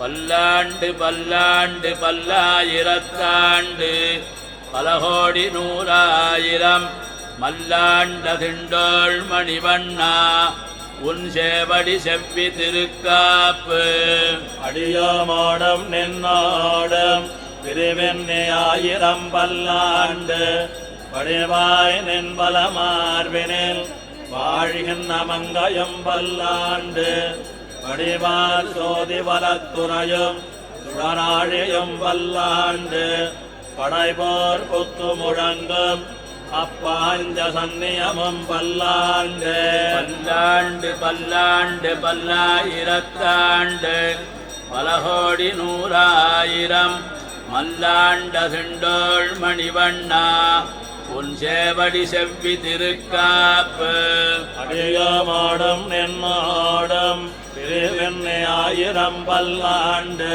பல்லாண்டு பல்லாண்டு பல்லாயிரத்தாண்டு பலகோடி நூறாயிரம் மல்லாண்ட திண்டோள் மணிவண்ணா உன் சேவடி செவ்வி திருக்காப்பு. அடியாமாடம் நின்னாடம் பிரிவெண்ணி ஆயிரம் பல்லாண்டு வடிவாய் நின்பல மார்பினில் வாழ்கின்ற மங்கையும் பல்லாண்டு வடிவார் சோதி வலத்துறையும் சுடராழியும் பல்லாண்டு படைபோர் புத்து முழங்கும் அப்பாஞ்ச சந்நியமும் பல்லாண்டு பல்லாண்டு பல்லாண்டு பல்லாயிரத்தாண்டு பல கோடி நூறாயிரம் மல்லாண்ட திண்டோள் மணிவண்ணா உன் சேவடி செவ்வி திருக்காப்பு. அடியோமோடும் நின்னோடும் பிரிவெண்ணி ஆயிரம் பல்லாண்டு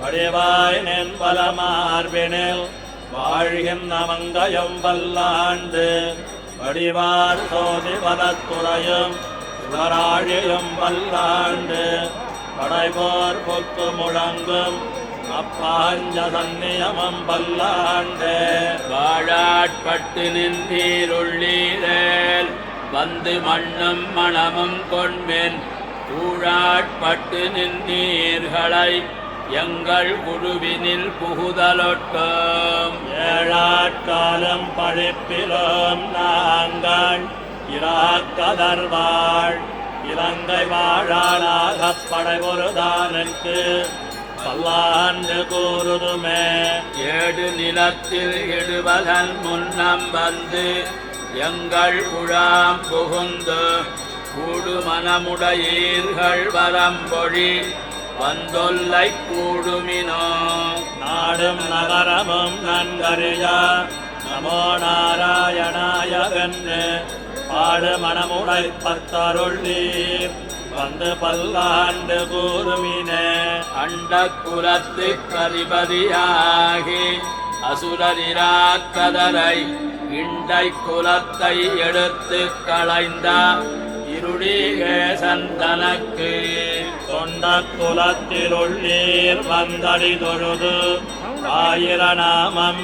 வடிவாய் நின்பல மார்பினில் வாழ்கின்ற மங்கயம் பல்லாண்டு வடிவார் சோதி பலத்துறையும் சுடராழியும் பல்லாண்டு படைபோர் பொத்து முழங்கும் அப்பாஞ்ச சந்நியமம் பல்லாண்டு வாழாட்பட்டு நின்றீருள்ளீரேல் வந்து மண்ணும் மணமும் கொண்மென் ஊழாட்பட்டு நின்றீர்களை எங்கள் குழுவினில் புகுதலொட்டும். ஏழாட்காலம் பழிப்பிலும் நாங்கள் இராக்கதர்வாள். இலங்கை வாழாளாகப் படைபொருதானுக்கு பல்லாண்டு கூறுதுமே. ஏடு நிலத்தில் இடுவதன் முன்னம் வந்து எங்கள் குழாம் புகுந்து கூடுமனமுடையீர்கள் வரம்பொழி வந்தொல்லை கூடுமினோ. நாடும் நகரமும் நன்கறியா. நமோ நாராயணாய வென்று பாடு மனமுடை பத்தருள் நீர். வந்து பல்லாண்டு கூறுமினே. அண்ட குலத்து கதிபதியாகி அசுரரிராக்கதரை இண்டை குலத்தை எடுத்து களைந்த. இருளீக சந்தனக்கு தொண்ட குலத்திலுள்ளீர் வந்தடி தொழுது ஆயிரநாமம்